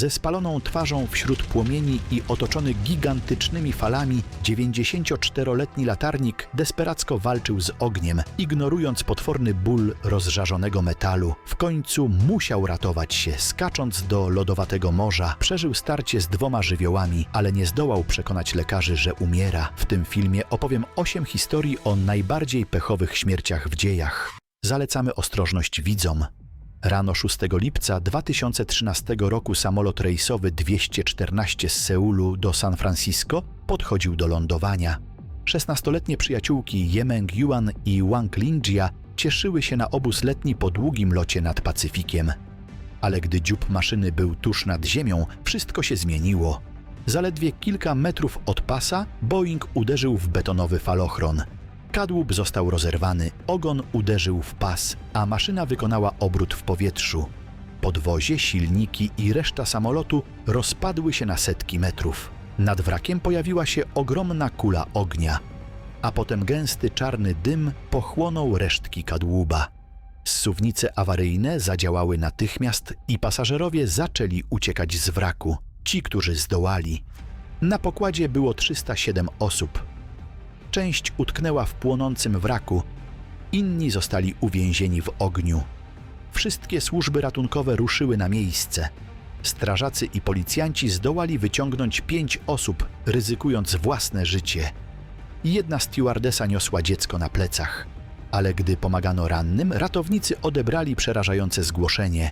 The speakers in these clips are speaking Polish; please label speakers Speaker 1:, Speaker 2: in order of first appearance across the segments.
Speaker 1: Ze spaloną twarzą wśród płomieni i otoczony gigantycznymi falami, 94-letni latarnik desperacko walczył z ogniem, ignorując potworny ból rozżarzonego metalu. W końcu musiał ratować się, skacząc do lodowatego morza. Przeżył starcie z dwoma żywiołami, ale nie zdołał przekonać lekarzy, że umiera. W tym filmie opowiem 8 historii o najbardziej pechowych śmierciach w dziejach. Zalecamy ostrożność widzom. Rano 6 lipca 2013 roku samolot rejsowy 214 z Seulu do San Francisco podchodził do lądowania. 16-letnie przyjaciółki Yemeng Yuan i Wang Lingjia cieszyły się na obóz letni po długim locie nad Pacyfikiem. Ale gdy dziób maszyny był tuż nad ziemią, wszystko się zmieniło. Zaledwie kilka metrów od pasa Boeing uderzył w betonowy falochron. Kadłub został rozerwany, ogon uderzył w pas, a maszyna wykonała obrót w powietrzu. Podwozie, silniki i reszta samolotu rozpadły się na setki metrów. Nad wrakiem pojawiła się ogromna kula ognia, a potem gęsty czarny dym pochłonął resztki kadłuba. Zsuwnice awaryjne zadziałały natychmiast i pasażerowie zaczęli uciekać z wraku. Ci, którzy zdołali. Na pokładzie było 307 osób. Część utknęła w płonącym wraku, inni zostali uwięzieni w ogniu. Wszystkie służby ratunkowe ruszyły na miejsce. Strażacy i policjanci zdołali wyciągnąć pięć osób, ryzykując własne życie. Jedna stewardesa niosła dziecko na plecach. Ale gdy pomagano rannym, ratownicy odebrali przerażające zgłoszenie.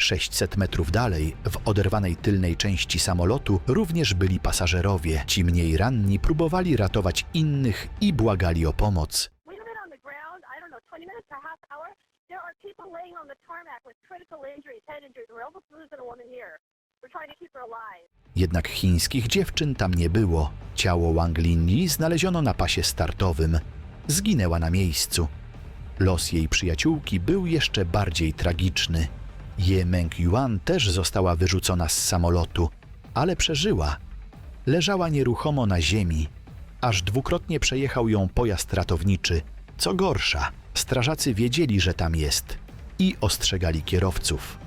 Speaker 2: Were you on the plane, ma'am?
Speaker 3: Yes, I was on the plane.
Speaker 1: 600 metrów dalej, w oderwanej tylnej części samolotu, również byli pasażerowie. Ci mniej ranni próbowali ratować innych i błagali o pomoc.
Speaker 3: We've been on the ground, I don't know, 20 minutes to a half hour. There are people laying on the tarmac with critical injuries, head injuries. We're almost losing a woman here. We're trying to keep her alive.
Speaker 1: Jednak chińskich dziewczyn tam nie było. Ciało Wang Linyi znaleziono na pasie startowym. Zginęła na miejscu. Los jej przyjaciółki był jeszcze bardziej tragiczny. Ye Meng Yuan też została wyrzucona z samolotu, ale przeżyła. Leżała nieruchomo na ziemi. Aż dwukrotnie przejechał ją pojazd ratowniczy. Co gorsza, strażacy wiedzieli, że tam jest i ostrzegali kierowców.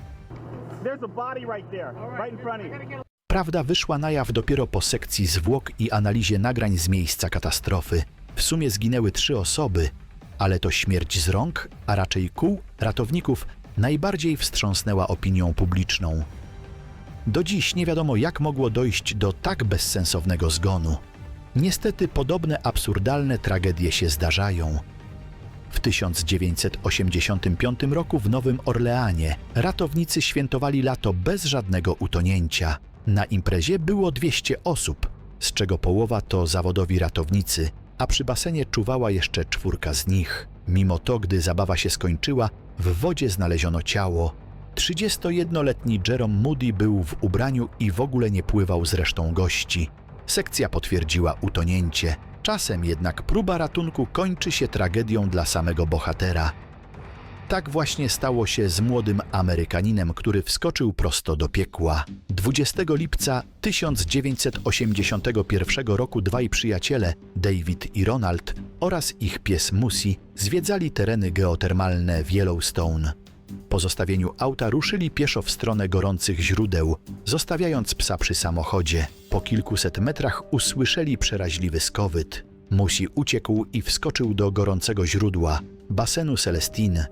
Speaker 1: Prawda wyszła na jaw dopiero po sekcji zwłok i analizie nagrań z miejsca katastrofy. W sumie zginęły trzy osoby, ale to śmierć z rąk, a raczej kół ratowników najbardziej wstrząsnęła opinią publiczną. Do dziś nie wiadomo, jak mogło dojść do tak bezsensownego zgonu. Niestety podobne absurdalne tragedie się zdarzają. W 1985 roku w Nowym Orleanie ratownicy świętowali lato bez żadnego utonięcia. Na imprezie było 200 osób, z czego połowa to zawodowi ratownicy, a przy basenie czuwała jeszcze czwórka z nich. Mimo to, gdy zabawa się skończyła, w wodzie znaleziono ciało. 31-letni Jerome Moody był w ubraniu i w ogóle nie pływał z resztą gości. Sekcja potwierdziła utonięcie. Czasem jednak próba ratunku kończy się tragedią dla samego bohatera. Tak właśnie stało się z młodym Amerykaninem, który wskoczył prosto do piekła. 20 lipca 1981 roku dwaj przyjaciele, David i Ronald, oraz ich pies Musi, zwiedzali tereny geotermalne w Yellowstone. Po zostawieniu auta ruszyli pieszo w stronę gorących źródeł, zostawiając psa przy samochodzie. Po kilkuset metrach usłyszeli przeraźliwy skowyt. Musi uciekł i wskoczył do gorącego źródła, basenu Celestine,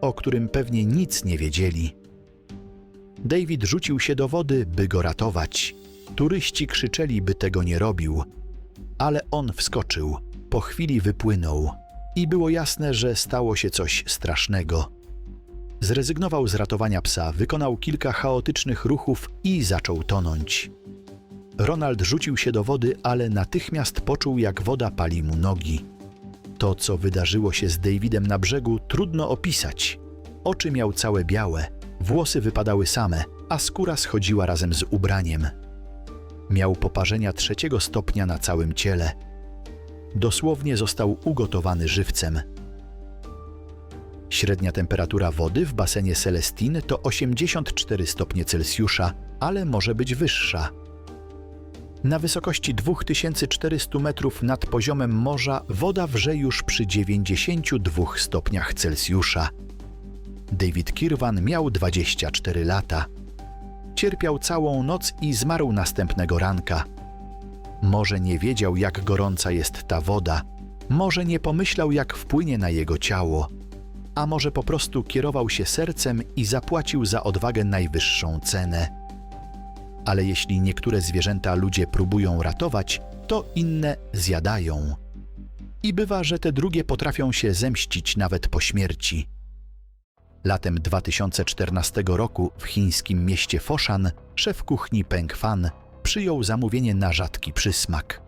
Speaker 1: o którym pewnie nic nie wiedzieli. David rzucił się do wody, by go ratować. Turyści krzyczeli, by tego nie robił, ale on wskoczył. Po chwili wypłynął i było jasne, że stało się coś strasznego. Zrezygnował z ratowania psa, wykonał kilka chaotycznych ruchów i zaczął tonąć. Ronald rzucił się do wody, ale natychmiast poczuł, jak woda pali mu nogi. To, co wydarzyło się z Davidem na brzegu, trudno opisać. Oczy miał całe białe, włosy wypadały same, a skóra schodziła razem z ubraniem. Miał poparzenia trzeciego stopnia na całym ciele. Dosłownie został ugotowany żywcem. Średnia temperatura wody w basenie Celestine to 84 stopnie Celsjusza, ale może być wyższa. Na wysokości 2400 metrów nad poziomem morza woda wrze już przy 92 stopniach Celsjusza. David Kirwan miał 24 lata. Cierpiał całą noc i zmarł następnego ranka. Może nie wiedział, jak gorąca jest ta woda, może nie pomyślał, jak wpłynie na jego ciało, a może po prostu kierował się sercem i zapłacił za odwagę najwyższą cenę. Ale jeśli niektóre zwierzęta ludzie próbują ratować, to inne zjadają. I bywa, że te drugie potrafią się zemścić nawet po śmierci. Latem 2014 roku w chińskim mieście Foshan szef kuchni Peng Fan przyjął zamówienie na rzadki przysmak.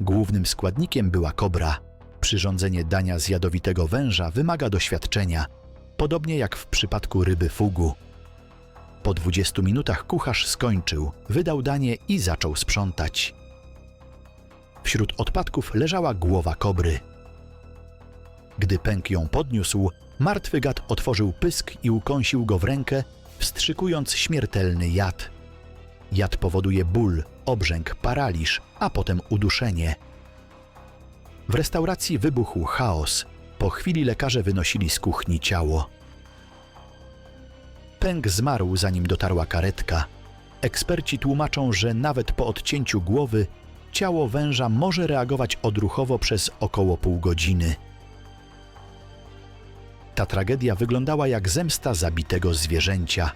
Speaker 1: Głównym składnikiem była kobra. Przyrządzenie dania z jadowitego węża wymaga doświadczenia, podobnie jak w przypadku ryby fugu. Po 20 minutach kucharz skończył, wydał danie i zaczął sprzątać. Wśród odpadków leżała głowa kobry. Gdy pęk ją podniósł, martwy gad otworzył pysk i ukąsił go w rękę, wstrzykując śmiertelny jad. Jad powoduje ból, obrzęk, paraliż, a potem uduszenie. W restauracji wybuchł chaos. Po chwili lekarze wynosili z kuchni ciało. Pęk zmarł, zanim dotarła karetka. Eksperci tłumaczą, że nawet po odcięciu głowy ciało węża może reagować odruchowo przez około pół godziny. Ta tragedia wyglądała jak zemsta zabitego zwierzęcia.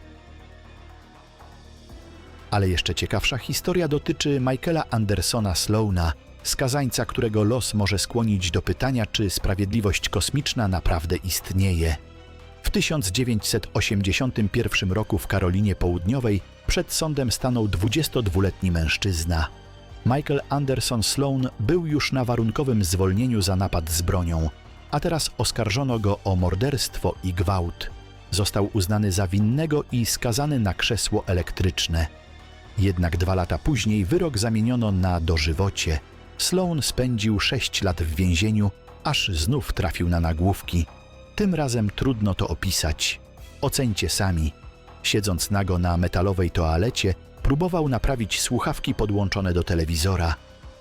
Speaker 1: Ale jeszcze ciekawsza historia dotyczy Michaela Andersona Sloana, skazańca, którego los może skłonić do pytania, czy sprawiedliwość kosmiczna naprawdę istnieje. W 1981 roku w Karolinie Południowej przed sądem stanął 22-letni mężczyzna. Michael Anderson Sloan był już na warunkowym zwolnieniu za napad z bronią, a teraz oskarżono go o morderstwo i gwałt. Został uznany za winnego i skazany na krzesło elektryczne. Jednak dwa lata później wyrok zamieniono na dożywocie. Sloan spędził sześć lat w więzieniu, aż znów trafił na nagłówki. Tym razem trudno to opisać. Ocencie sami. Siedząc nago na metalowej toalecie, próbował naprawić słuchawki podłączone do telewizora.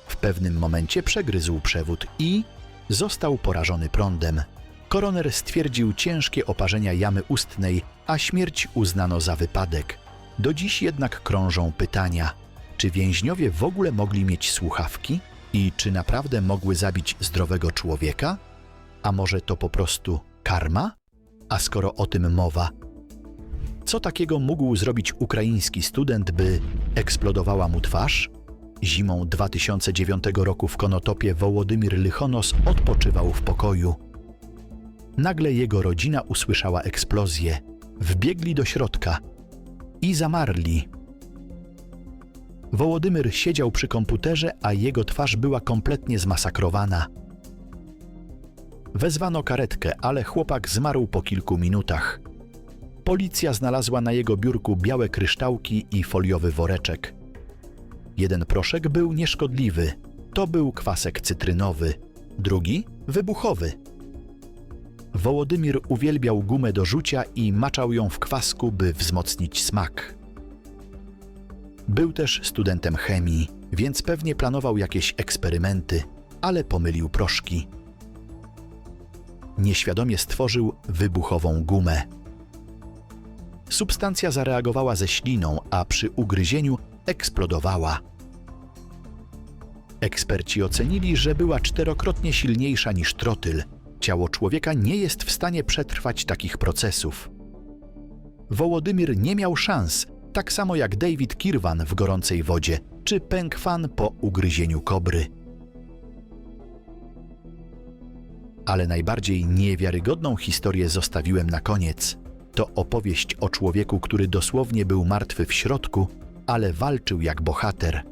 Speaker 1: W pewnym momencie przegryzł przewód i został porażony prądem. Koroner stwierdził ciężkie oparzenia jamy ustnej, a śmierć uznano za wypadek. Do dziś jednak krążą pytania: czy więźniowie w ogóle mogli mieć słuchawki? I czy naprawdę mogły zabić zdrowego człowieka? A może to po prostu karma? A skoro o tym mowa, co takiego mógł zrobić ukraiński student, by eksplodowała mu twarz? Zimą 2009 roku w Konotopie Wołodymir Lychonos odpoczywał w pokoju. Nagle jego rodzina usłyszała eksplozję. Wbiegli do środka i zamarli. Wołodymyr siedział przy komputerze, a jego twarz była kompletnie zmasakrowana. Wezwano karetkę, ale chłopak zmarł po kilku minutach. Policja znalazła na jego biurku białe kryształki i foliowy woreczek. Jeden proszek był nieszkodliwy. To był kwasek cytrynowy, drugi wybuchowy. Wołodymir uwielbiał gumę do rzucia i maczał ją w kwasku, by wzmocnić smak. Był też studentem chemii, więc pewnie planował jakieś eksperymenty, ale pomylił proszki. Nieświadomie stworzył wybuchową gumę. Substancja zareagowała ze śliną, a przy ugryzieniu eksplodowała. Eksperci ocenili, że była czterokrotnie silniejsza niż trotyl. Ciało człowieka nie jest w stanie przetrwać takich procesów. Wołodymir nie miał szans, tak samo jak David Kirwan w gorącej wodzie, czy Peng Fan po ugryzieniu kobry. Ale najbardziej niewiarygodną historię zostawiłem na koniec. To opowieść o człowieku, który dosłownie był martwy w środku, ale walczył jak bohater.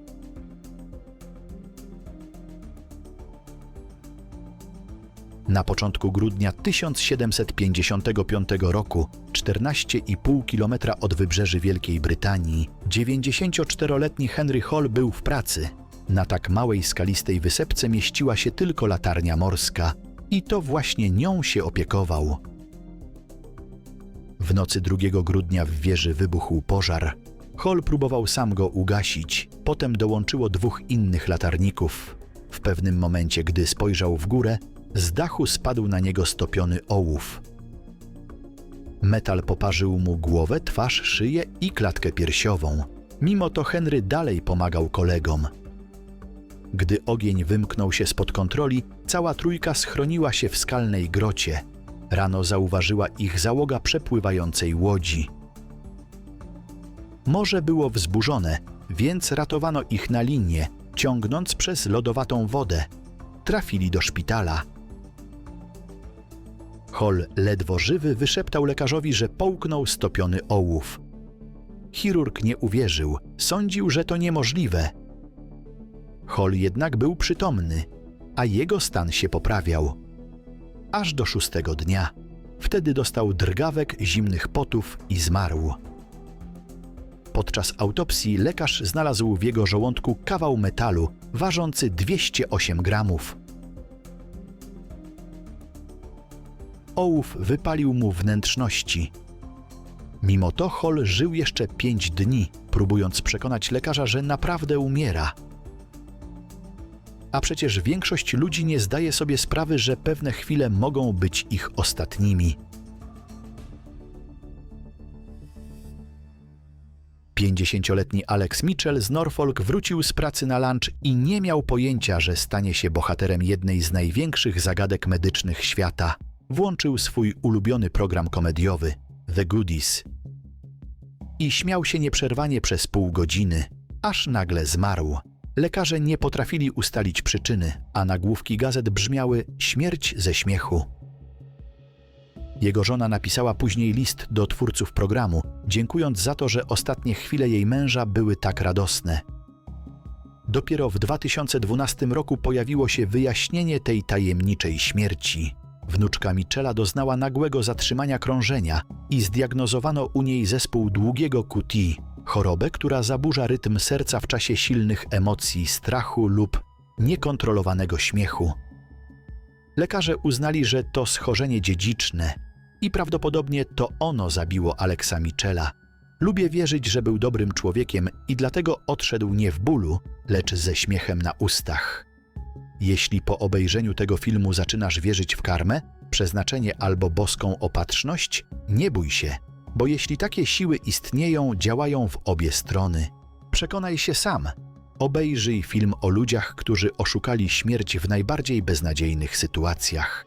Speaker 1: Na początku grudnia 1755 roku, 14,5 km od wybrzeży Wielkiej Brytanii, 94-letni Henry Hall był w pracy. Na tak małej skalistej wysepce mieściła się tylko latarnia morska i to właśnie nią się opiekował. W nocy 2 grudnia w wieży wybuchł pożar. Hall próbował sam go ugasić, potem dołączyło dwóch innych latarników. W pewnym momencie, gdy spojrzał w górę, z dachu spadł na niego stopiony ołów. Metal poparzył mu głowę, twarz, szyję i klatkę piersiową. Mimo to Henry dalej pomagał kolegom. Gdy ogień wymknął się spod kontroli, cała trójka schroniła się w skalnej grocie. Rano zauważyła ich załoga przepływającej łodzi. Morze było wzburzone, więc ratowano ich na linię, ciągnąc przez lodowatą wodę. Trafili do szpitala. Hall, ledwo żywy, wyszeptał lekarzowi, że połknął stopiony ołów. Chirurg nie uwierzył, sądził, że to niemożliwe. Hall jednak był przytomny, a jego stan się poprawiał. Aż do szóstego dnia. Wtedy dostał drgawek, zimnych potów i zmarł. Podczas autopsji lekarz znalazł w jego żołądku kawał metalu ważący 208 gramów. Ołów wypalił mu wnętrzności. Mimo to Hall żył jeszcze pięć dni, próbując przekonać lekarza, że naprawdę umiera. A przecież większość ludzi nie zdaje sobie sprawy, że pewne chwile mogą być ich ostatnimi. 50-letni Alex Mitchell z Norfolk wrócił z pracy na lunch i nie miał pojęcia, że stanie się bohaterem jednej z największych zagadek medycznych świata. Włączył swój ulubiony program komediowy The Goodies i śmiał się nieprzerwanie przez pół godziny, aż nagle zmarł. Lekarze nie potrafili ustalić przyczyny, a nagłówki gazet brzmiały śmierć ze śmiechu. Jego żona napisała później list do twórców programu, dziękując za to, że ostatnie chwile jej męża były tak radosne. Dopiero w 2012 roku pojawiło się wyjaśnienie tej tajemniczej śmierci. Wnuczka Michela doznała nagłego zatrzymania krążenia i zdiagnozowano u niej zespół długiego QT, chorobę, która zaburza rytm serca w czasie silnych emocji, strachu lub niekontrolowanego śmiechu. Lekarze uznali, że to schorzenie dziedziczne i prawdopodobnie to ono zabiło Alexa Michela. Lubię wierzyć, że był dobrym człowiekiem i dlatego odszedł nie w bólu, lecz ze śmiechem na ustach. Jeśli po obejrzeniu tego filmu zaczynasz wierzyć w karmę, przeznaczenie albo boską opatrzność, nie bój się, bo jeśli takie siły istnieją, działają w obie strony. Przekonaj się sam. Obejrzyj film o ludziach, którzy oszukali śmierć w najbardziej beznadziejnych sytuacjach.